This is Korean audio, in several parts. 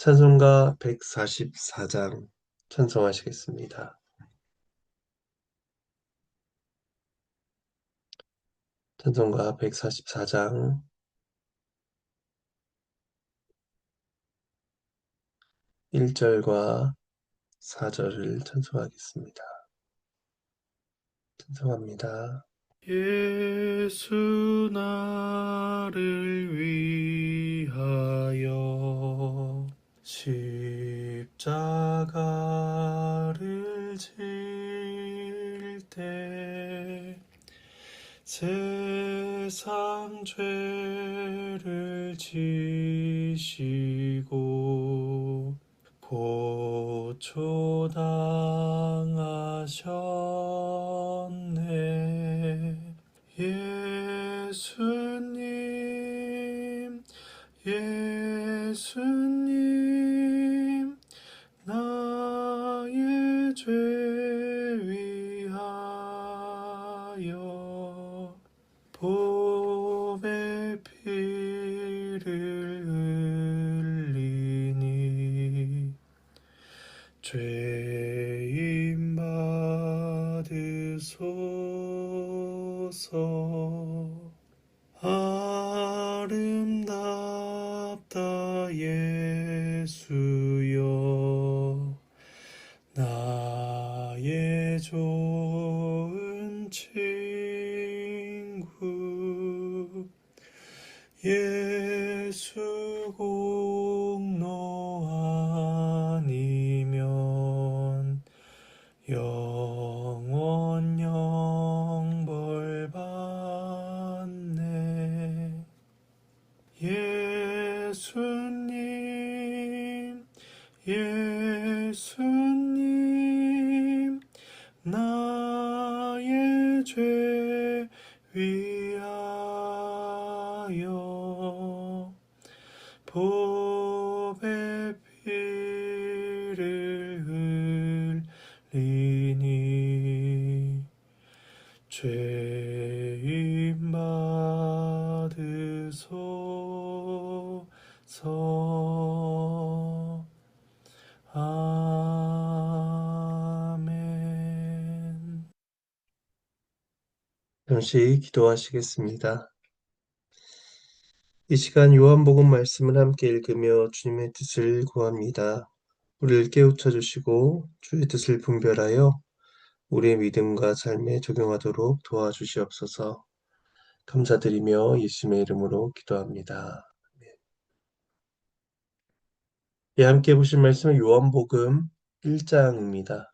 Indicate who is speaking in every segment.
Speaker 1: 찬송가 144장 찬송하시겠습니다. 찬송가 144장 1절과 4절을 찬송하겠습니다. 찬송합니다.
Speaker 2: 예수 나를 위하여 십자가를 질 때 세상 죄를 지시고 고초당하셨네. 예수님 예수님 나의 죄 예수님 예수
Speaker 1: 잠시 기도하시겠습니다. 이 시간 요한복음 말씀을 함께 읽으며 주님의 뜻을 구합니다. 우리를 깨우쳐 주시고 주의 뜻을 분별하여 우리의 믿음과 삶에 적용하도록 도와주시옵소서. 감사드리며 예수님의 이름으로 기도합니다. 예, 함께 보실 말씀은 요한복음 1장입니다.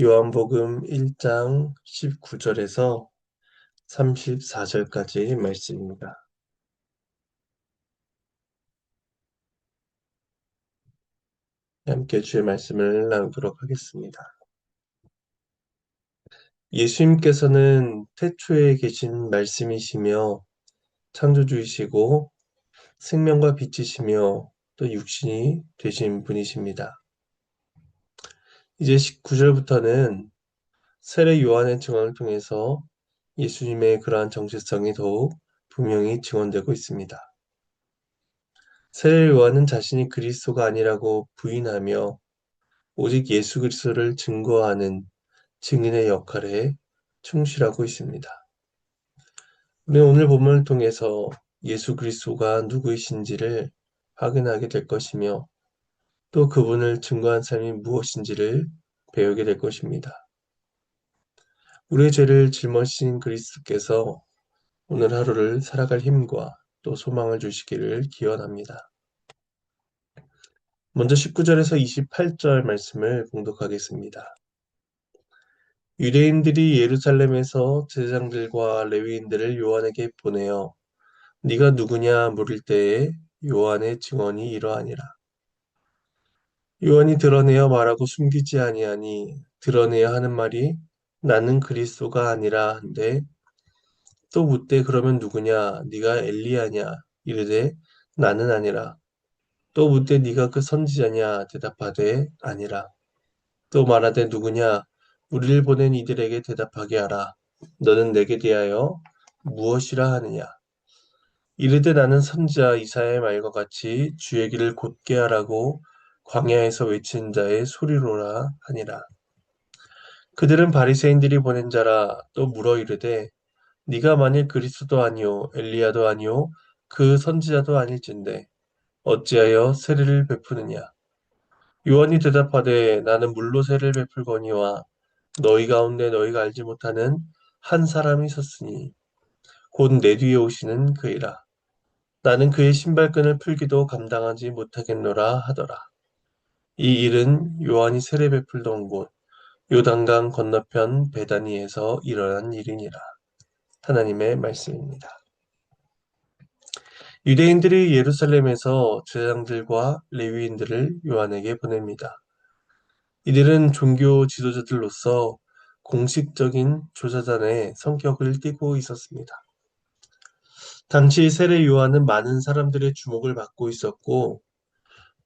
Speaker 1: 요한복음 1장 19절에서 34절까지 말씀입니다. 함께 주의 말씀을 나누도록 하겠습니다. 예수님께서는 태초에 계신 말씀이시며 창조주이시고 생명과 빛이시며 또 육신이 되신 분이십니다. 이제 19절부터는 세례 요한의 증언을 통해서 예수님의 그러한 정체성이 더욱 분명히 증언되고 있습니다. 세례 요한은 자신이 그리스도가 아니라고 부인하며 오직 예수 그리스도를 증거하는 증인의 역할에 충실하고 있습니다. 우리는 오늘 본문을 통해서 예수 그리스도가 누구이신지를 확인하게 될 것이며 또 그분을 증거한 삶이 무엇인지를 배우게 될 것입니다. 우리의 죄를 짊어진 그리스도께서 오늘 하루를 살아갈 힘과 또 소망을 주시기를 기원합니다. 먼저 19절에서 28절 말씀을 봉독하겠습니다. 유대인들이 예루살렘에서 제사장들과 레위인들을 요한에게 보내어 네가 누구냐 물을 때에 요한의 증언이 이러하니라. 요한이 드러내어 말하고 숨기지 아니하니 드러내야 하는 말이 나는 그리스도가 아니라 한데 또 묻되 그러면 누구냐? 네가 엘리야냐? 이르되 나는 아니라. 또 묻되 네가 그 선지자냐? 대답하되 아니라. 또 말하되 누구냐? 우리를 보낸 이들에게 대답하게 하라. 너는 내게 대하여 무엇이라 하느냐? 이르되 나는 선지자 이사야의 말과 같이 주의 길을 곧게 하라고 광야에서 외친 자의 소리로라 하니라. 그들은 바리새인들이 보낸 자라 또 물어 이르되 네가 만일 그리스도 아니요 엘리야도 아니요 그 선지자도 아닐진데 어찌하여 세례를 베푸느냐? 요한이 대답하되 나는 물로 세례를 베풀거니와 너희 가운데 너희가 알지 못하는 한 사람이 섰으니 곧 내 뒤에 오시는 그이라. 나는 그의 신발끈을 풀기도 감당하지 못하겠노라 하더라 이 일은 요한이 세례 베풀던 곳 요단강 건너편 베다니에서 일어난 일이니라 하나님의 말씀입니다. 유대인들이 예루살렘에서 제사장들과 레위인들을 요한에게 보냅니다. 이들은 종교 지도자들로서 공식적인 조사단의 성격을 띠고 있었습니다. 당시 세례 요한은 많은 사람들의 주목을 받고 있었고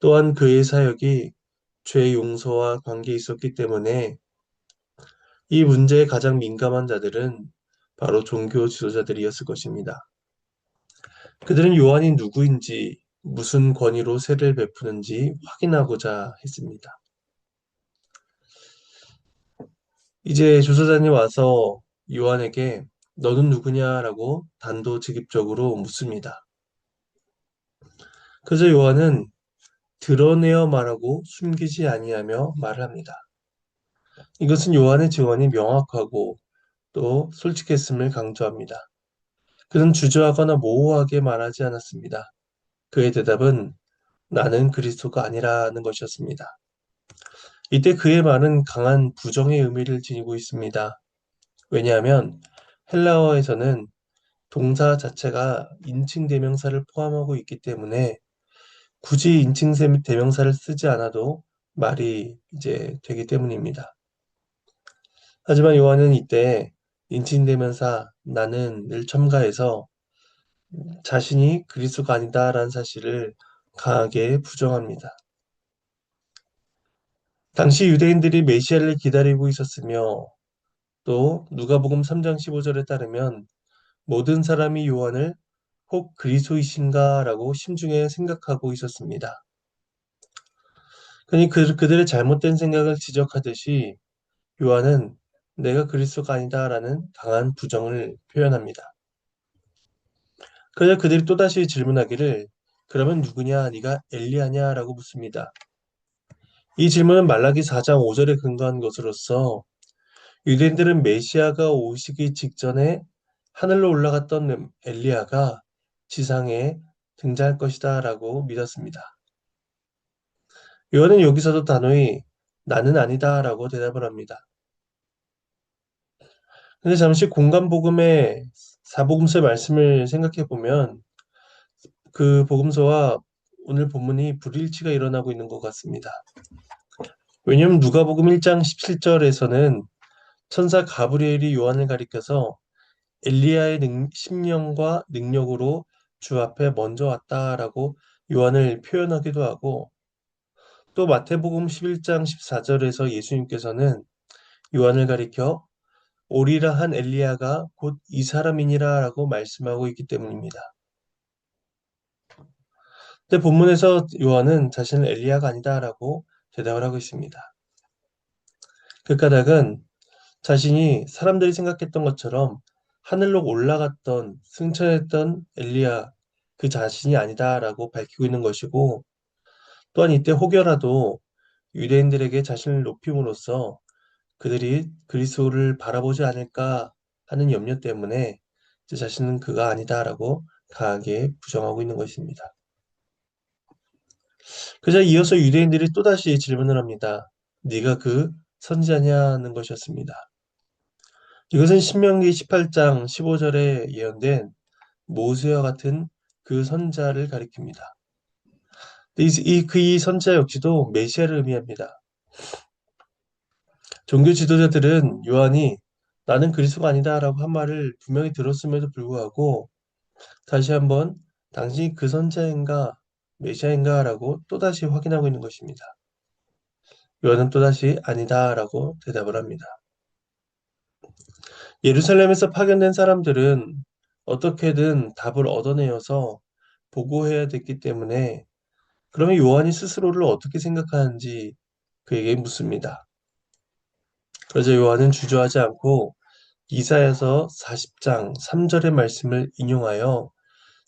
Speaker 1: 또한 그의 사역이 죄 용서와 관계 있었기 때문에 이 문제에 가장 민감한 자들은 바로 종교 지도자들이었을 것입니다. 그들은 요한이 누구인지 무슨 권위로 세례를 베푸는지 확인하고자 했습니다. 이제 조사장이 와서 요한에게 너는 누구냐라고 단도직입적으로 묻습니다. 그래서 요한은 드러내어 말하고 숨기지 아니하며 말을 합니다. 이것은 요한의 증언이 명확하고 또 솔직했음을 강조합니다. 그는 주저하거나 모호하게 말하지 않았습니다. 그의 대답은 나는 그리스도가 아니라는 것이었습니다. 이때 그의 말은 강한 부정의 의미를 지니고 있습니다. 왜냐하면 헬라어에서는 동사 자체가 인칭 대명사를 포함하고 있기 때문에 굳이 인칭 대명사를 쓰지 않아도 말이 이제 되기 때문입니다. 하지만 요한은 이때 인칭 대명사 나는을 첨가해서 자신이 그리스도가 아니다라는 사실을 강하게 부정합니다. 당시 유대인들이 메시아를 기다리고 있었으며 또 누가복음 3장 15절에 따르면 모든 사람이 요한을 혹 그리스도이신가라고 심중에 생각하고 있었습니다. 그니 그, 그들의 잘못된 생각을 지적하듯이 요한은 내가 그리스도가 아니다라는 강한 부정을 표현합니다. 그래서 그들이 또다시 질문하기를 그러면 누구냐 네가 엘리야냐 라고 묻습니다. 이 질문은 말라기 4장 5절에 근거한 것으로서 유대인들은 메시아가 오시기 직전에 하늘로 올라갔던 엘리야가 지상에 등장할 것이다 라고 믿었습니다. 요한은 여기서도 단호히 나는 아니다 라고 대답을 합니다. 근데 잠시 공간복음의 사복음서의 말씀을 생각해 보면 그 복음서와 오늘 본문이 불일치가 일어나고 있는 것 같습니다. 왜냐하면 누가복음 1장 17절에서는 천사 가브리엘이 요한을 가리켜서 엘리야의 능, 심령과 능력으로 주 앞에 먼저 왔다라고 요한을 표현하기도 하고 또 마태복음 11장 14절에서 예수님께서는 요한을 가리켜 오리라 한 엘리야가 곧 이 사람이니라라고 말씀하고 있기 때문입니다. 근데 본문에서 요한은 자신은 엘리야가 아니다라고 대답을 하고 있습니다. 그 까닭은 자신이 사람들이 생각했던 것처럼 하늘로 올라갔던 승천했던 엘리야 그 자신이 아니다라고 밝히고 있는 것이고 또한 이때 혹여라도 유대인들에게 자신을 높임으로써 그들이 그리스도를 바라보지 않을까 하는 염려 때문에 제 자신은 그가 아니다라고 강하게 부정하고 있는 것입니다. 그자 이어서 유대인들이 또다시 질문을 합니다. 네가 그 선지자냐는 것이었습니다. 이것은 신명기 18장 15절에 예언된 모세와 같은 그 선자를 가리킵니다. 이, 그이 선자 역시도 메시아를 의미합니다. 종교 지도자들은 요한이 나는 그리스도가 아니다라고 한 말을 분명히 들었음에도 불구하고 다시 한번 당신이 그 선자인가 메시아인가라고 또다시 확인하고 있는 것입니다. 요한은 또다시 아니다라고 대답을 합니다. 예루살렘에서 파견된 사람들은 어떻게든 답을 얻어내어서 보고해야 됐기 때문에 그러면 요한이 스스로를 어떻게 생각하는지 그에게 묻습니다. 그러자 요한은 주저하지 않고 이사야서 40장 3절의 말씀을 인용하여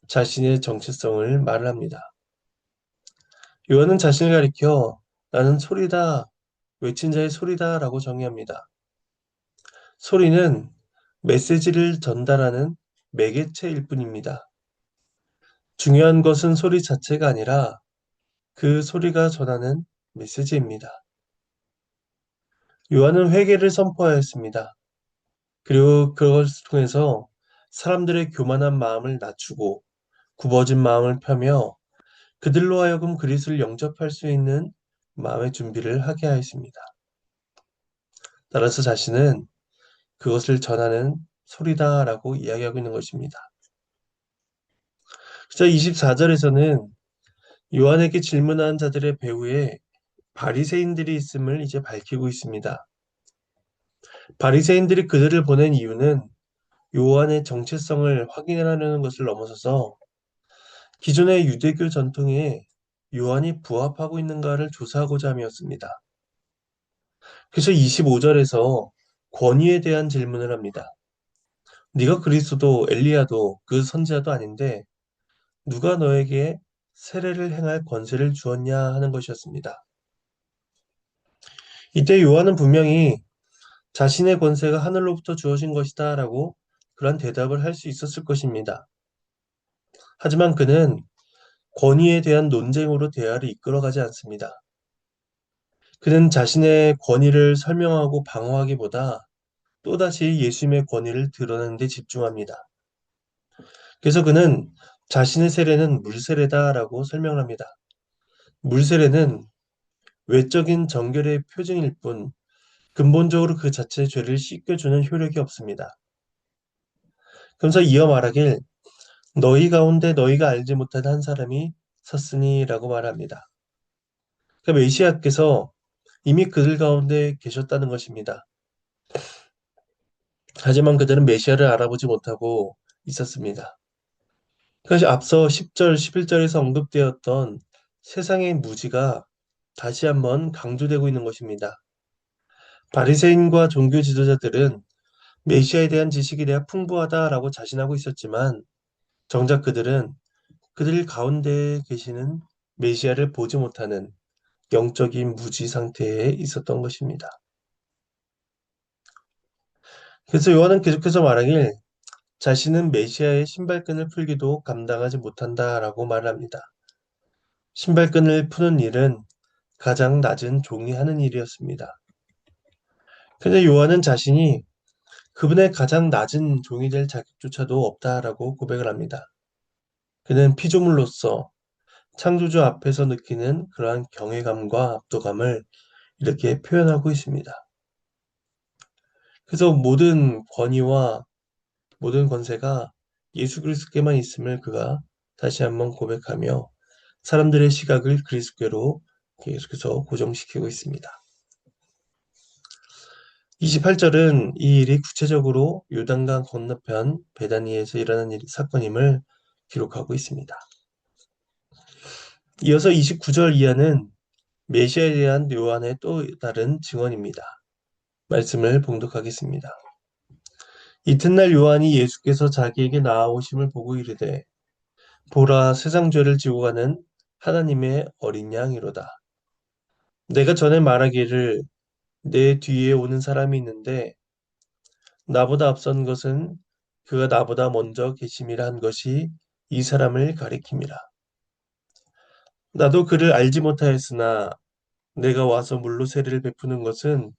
Speaker 1: 자신의 정체성을 말을 합니다. 요한은 자신을 가리켜 나는 소리다, 외친 자의 소리다 라고 정의합니다. 소리는 메시지를 전달하는 매개체일 뿐입니다. 중요한 것은 소리 자체가 아니라 그 소리가 전하는 메시지입니다. 요한은 회개를 선포하였습니다. 그리고 그것을 통해서 사람들의 교만한 마음을 낮추고 굽어진 마음을 펴며 그들로 하여금 그리스를 영접할 수 있는 마음의 준비를 하게 하였습니다. 따라서 자신은 그것을 전하는 소리다라고 이야기하고 있는 것입니다. 자, 24절에서는 요한에게 질문한 자들의 배후에 바리새인들이 있음을 이제 밝히고 있습니다. 바리새인들이 그들을 보낸 이유는 요한의 정체성을 확인하려는 것을 넘어서서 기존의 유대교 전통에 요한이 부합하고 있는가를 조사하고자 함이었습니다. 그래서 25절에서 권위에 대한 질문을 합니다. 네가 그리스도 엘리야도 그 선지자도 아닌데 누가 너에게 세례를 행할 권세를 주었냐 하는 것이었습니다. 이때 요한은 분명히 자신의 권세가 하늘로부터 주어진 것이다 라고 그런 대답을 할 수 있었을 것입니다. 하지만 그는 권위에 대한 논쟁으로 대화를 이끌어가지 않습니다. 그는 자신의 권위를 설명하고 방어하기보다 또다시 예수님의 권위를 드러내는 데 집중합니다. 그래서 그는 자신의 세례는 물세례다라고 설명을 합니다. 물세례는 외적인 정결의 표징일 뿐 근본적으로 그 자체의 죄를 씻겨주는 효력이 없습니다. 그러면서 이어 말하길 너희 가운데 너희가 알지 못한 한 사람이 섰으니라고 말합니다. 그 메시아께서 이미 그들 가운데 계셨다는 것입니다. 하지만 그들은 메시아를 알아보지 못하고 있었습니다. 그것이 앞서 10절, 11절에서 언급되었던 세상의 무지가 다시 한번 강조되고 있는 것입니다. 바리새인과 종교 지도자들은 메시아에 대한 지식이 대해 풍부하다라고 자신하고 있었지만 정작 그들은 그들 가운데 계시는 메시아를 보지 못하는 영적인 무지 상태에 있었던 것입니다. 그래서 요한은 계속해서 말하길 자신은 메시아의 신발끈을 풀기도 감당하지 못한다라고 말합니다. 신발끈을 푸는 일은 가장 낮은 종이 하는 일이었습니다. 그런데 요한은 자신이 그분의 가장 낮은 종이 될 자격조차도 없다라고 고백을 합니다. 그는 피조물로서 창조주 앞에서 느끼는 그러한 경외감과 압도감을 이렇게 표현하고 있습니다. 그래서 모든 권위와 모든 권세가 예수 그리스도께만 있음을 그가 다시 한번 고백하며 사람들의 시각을 그리스도께로 계속해서 고정시키고 있습니다. 28절은 이 일이 구체적으로 요단강 건너편 베다니에서 일어난 일, 사건임을 기록하고 있습니다. 이어서 29절 이하는 메시아에 대한 요한의 또 다른 증언입니다. 말씀을 봉독하겠습니다. 이튿날 요한이 예수께서 자기에게 나아오심을 보고 이르되 보라 세상 죄를 지고 가는 하나님의 어린 양이로다. 내가 전에 말하기를 내 뒤에 오는 사람이 있는데 나보다 앞선 것은 그가 나보다 먼저 계심이라 한 것이 이 사람을 가리킴이라. 나도 그를 알지 못하였으나 내가 와서 물로 세례를 베푸는 것은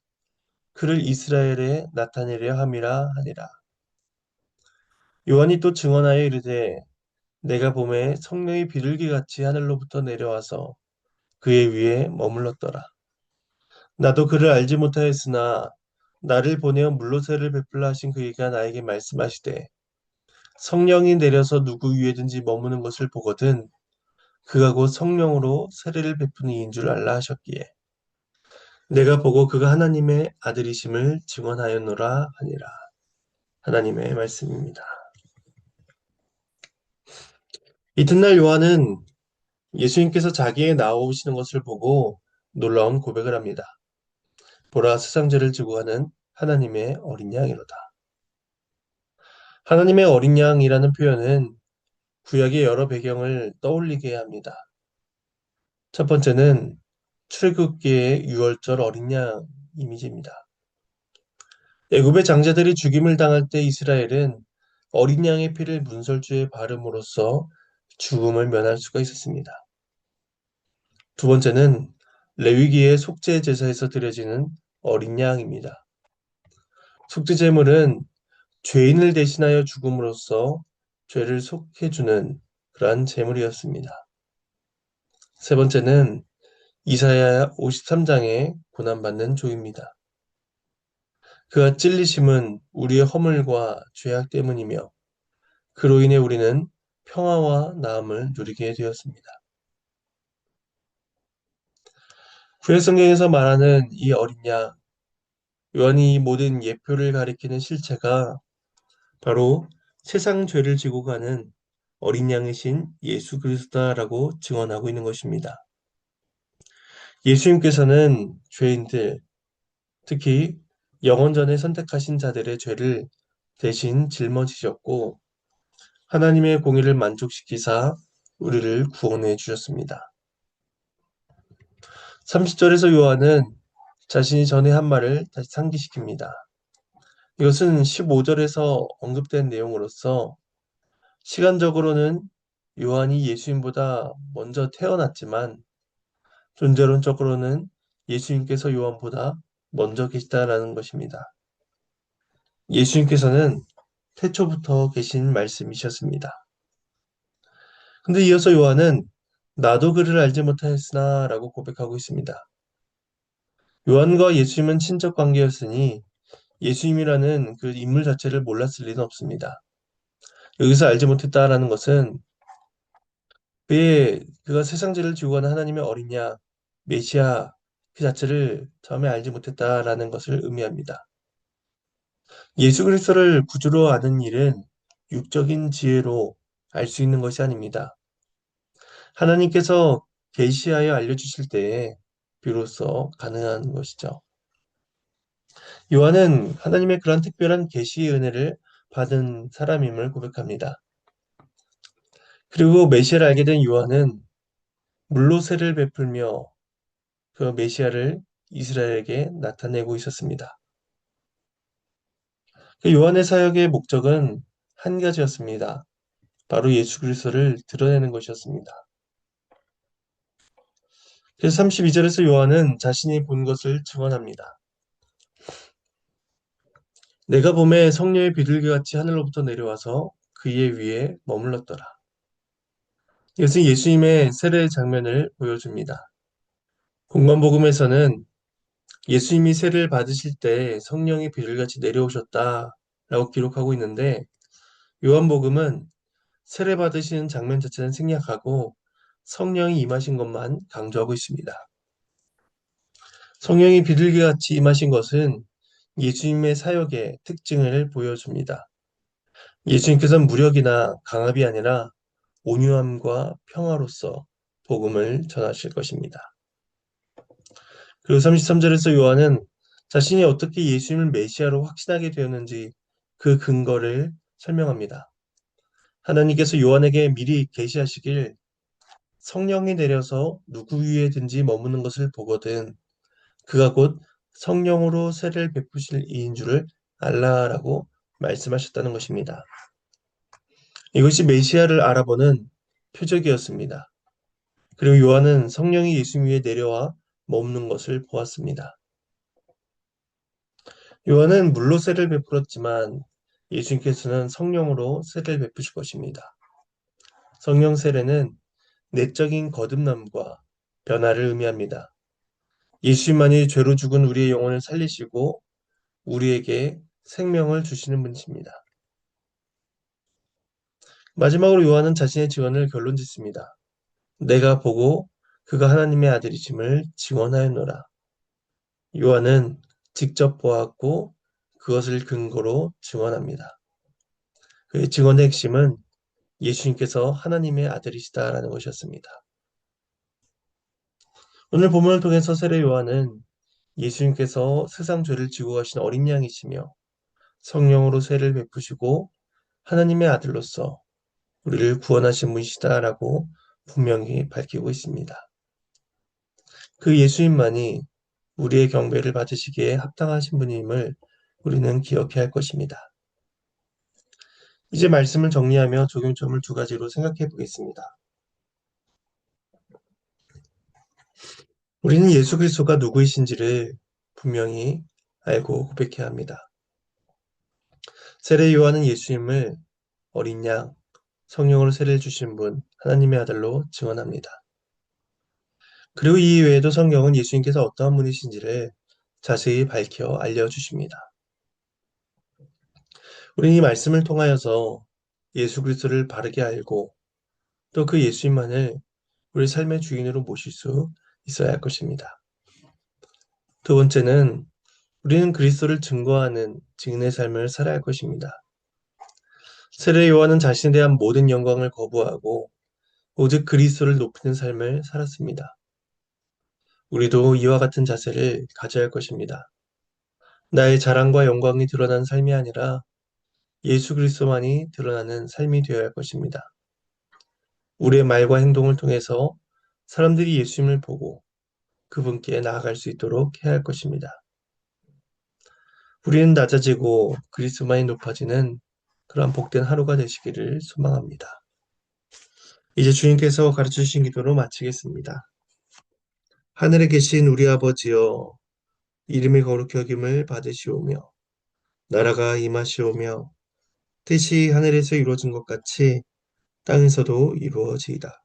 Speaker 1: 그를 이스라엘에 나타내려 함이라 하니라. 요한이 또 증언하여 이르되 내가 봄에 성령이 비둘기같이 하늘로부터 내려와서 그의 위에 머물렀더라. 나도 그를 알지 못하였으나 나를 보내어 물로 세를 베풀라 하신 그이가 나에게 말씀하시되 성령이 내려서 누구 위에든지 머무는 것을 보거든 그가 곧 성령으로 세례를 베푸는 이인 줄 알라 하셨기에 내가 보고 그가 하나님의 아들이심을 증언하였노라 하니라. 하나님의 말씀입니다. 이튿날 요한은 예수님께서 자기에 나오시는 것을 보고 놀라운 고백을 합니다. 보라 세상 죄를 지고 가는 하나님의 어린 양이로다. 하나님의 어린 양이라는 표현은 구약의 여러 배경을 떠올리게 합니다. 첫 번째는 출애굽기의 유월절 어린 양 이미지입니다. 애굽의 장자들이 죽임을 당할 때 이스라엘은 어린 양의 피를 문설주에 바름으로써 죽음을 면할 수가 있었습니다. 두 번째는 레위기의 속죄 제사에서 드려지는 어린 양입니다. 속죄 제물은 죄인을 대신하여 죽음으로써 죄를 속해주는 그러한 제물이었습니다. 세 번째는 이사야 53장에 고난받는 조입니다. 그가 찔리심은 우리의 허물과 죄악 때문이며 그로 인해 우리는 평화와 나음을 누리게 되었습니다. 구약 성경에서 말하는 이 어린 양, 요한이 이 모든 예표를 가리키는 실체가 바로 세상 죄를 지고 가는 어린 양이신 예수 그리스도다라고 증언하고 있는 것입니다. 예수님께서는 죄인들, 특히 영원 전에 선택하신 자들의 죄를 대신 짊어지셨고 하나님의 공의를 만족시키사 우리를 구원해 주셨습니다. 30절에서 요한은 자신이 전에 한 말을 다시 상기시킵니다. 이것은 15절에서 언급된 내용으로서 시간적으로는 요한이 예수님보다 먼저 태어났지만 존재론적으로는 예수님께서 요한보다 먼저 계시다라는 것입니다. 예수님께서는 태초부터 계신 말씀이셨습니다. 근데 이어서 요한은 나도 그를 알지 못하였으나 라고 고백하고 있습니다. 요한과 예수님은 친척 관계였으니 예수님이라는 그 인물 자체를 몰랐을 리는 없습니다. 여기서 알지 못했다라는 것은 그의 그가 세상죄를 지고 가는 하나님의 어린야 메시아 그 자체를 처음에 알지 못했다라는 것을 의미합니다. 예수 그리스도를 구주로 아는 일은 육적인 지혜로 알 수 있는 것이 아닙니다. 하나님께서 계시하여 알려주실 때에 비로소 가능한 것이죠. 요한은 하나님의 그런 특별한 계시의 은혜를 받은 사람임을 고백합니다. 그리고 메시아를 알게 된 요한은 물로 세를 베풀며 그 메시아를 이스라엘에게 나타내고 있었습니다. 그 요한의 사역의 목적은 한 가지였습니다. 바로 예수 그리스도를 드러내는 것이었습니다. 그래서 32절에서 요한은 자신이 본 것을 증언합니다. 내가 봄에 성녀의 비둘기같이 하늘로부터 내려와서 그의 위에 머물렀더라. 이것은 예수님의 세례 장면을 보여줍니다. 공관복음에서는 예수님이 세례를 받으실 때 성령이 비둘기같이 내려오셨다라고 기록하고 있는데 요한복음은 세례 받으시는 장면 자체는 생략하고 성령이 임하신 것만 강조하고 있습니다. 성령이 비둘기같이 임하신 것은 예수님의 사역의 특징을 보여줍니다. 예수님께서는 무력이나 강압이 아니라 온유함과 평화로서 복음을 전하실 것입니다. 그리고 33절에서 요한은 자신이 어떻게 예수님을 메시아로 확신하게 되었는지 그 근거를 설명합니다. 하나님께서 요한에게 미리 계시하시길 성령이 내려서 누구 위에든지 머무는 것을 보거든 그가 곧 성령으로 세를 베푸실 이인 줄을 알라라고 말씀하셨다는 것입니다. 이것이 메시아를 알아보는 표적이었습니다. 그리고 요한은 성령이 예수 위에 내려와 머무는 것을 보았습니다. 요한은 물로 세를 베풀었지만 예수님께서는 성령으로 세를 베푸실 것입니다. 성령 세례는 내적인 거듭남과 변화를 의미합니다. 예수님만이 죄로 죽은 우리의 영혼을 살리시고 우리에게 생명을 주시는 분이십니다. 마지막으로 요한은 자신의 증언을 결론 짓습니다. 내가 보고 그가 하나님의 아들이심을 증언하였노라. 요한은 직접 보았고 그것을 근거로 증언합니다. 그의 증언의 핵심은 예수님께서 하나님의 아들이시다라는 것이었습니다. 오늘 본문을 통해서 세례 요한은 예수님께서 세상 죄를 지고 가신 어린 양이시며 성령으로 세를 베푸시고 하나님의 아들로서 우리를 구원하신 분이시다라고 분명히 밝히고 있습니다. 그 예수님만이 우리의 경배를 받으시기에 합당하신 분임을 우리는 기억해야 할 것입니다. 이제 말씀을 정리하며 적용점을 두 가지로 생각해 보겠습니다. 우리는 예수 그리스도가 누구이신지를 분명히 알고 고백해야 합니다. 세례 요한은 예수님을 어린 양, 성령으로 세례를 주신 분, 하나님의 아들로 증언합니다. 그리고 이 외에도 성경은 예수님께서 어떠한 분이신지를 자세히 밝혀 알려주십니다. 우리는 이 말씀을 통하여서 예수 그리스도를 바르게 알고 또 그 예수님만을 우리 삶의 주인으로 모실 수 있어야 할 것입니다. 두 번째는 우리는 그리스도를 증거하는 증인의 삶을 살아야 할 것입니다. 세례 요한은 자신에 대한 모든 영광을 거부하고 오직 그리스도를 높이는 삶을 살았습니다. 우리도 이와 같은 자세를 가져야 할 것입니다. 나의 자랑과 영광이 드러난 삶이 아니라 예수 그리스도만이 드러나는 삶이 되어야 할 것입니다. 우리의 말과 행동을 통해서 사람들이 예수님을 보고 그분께 나아갈 수 있도록 해야 할 것입니다. 우리는 낮아지고 그리스도만이 높아지는 그러한 복된 하루가 되시기를 소망합니다. 이제 주님께서 가르쳐 주신 기도로 마치겠습니다. 하늘에 계신 우리 아버지여 이름이 거룩히 여김을 받으시오며 나라가 임하시오며 뜻이 하늘에서 이루어진 것 같이 땅에서도 이루어지이다.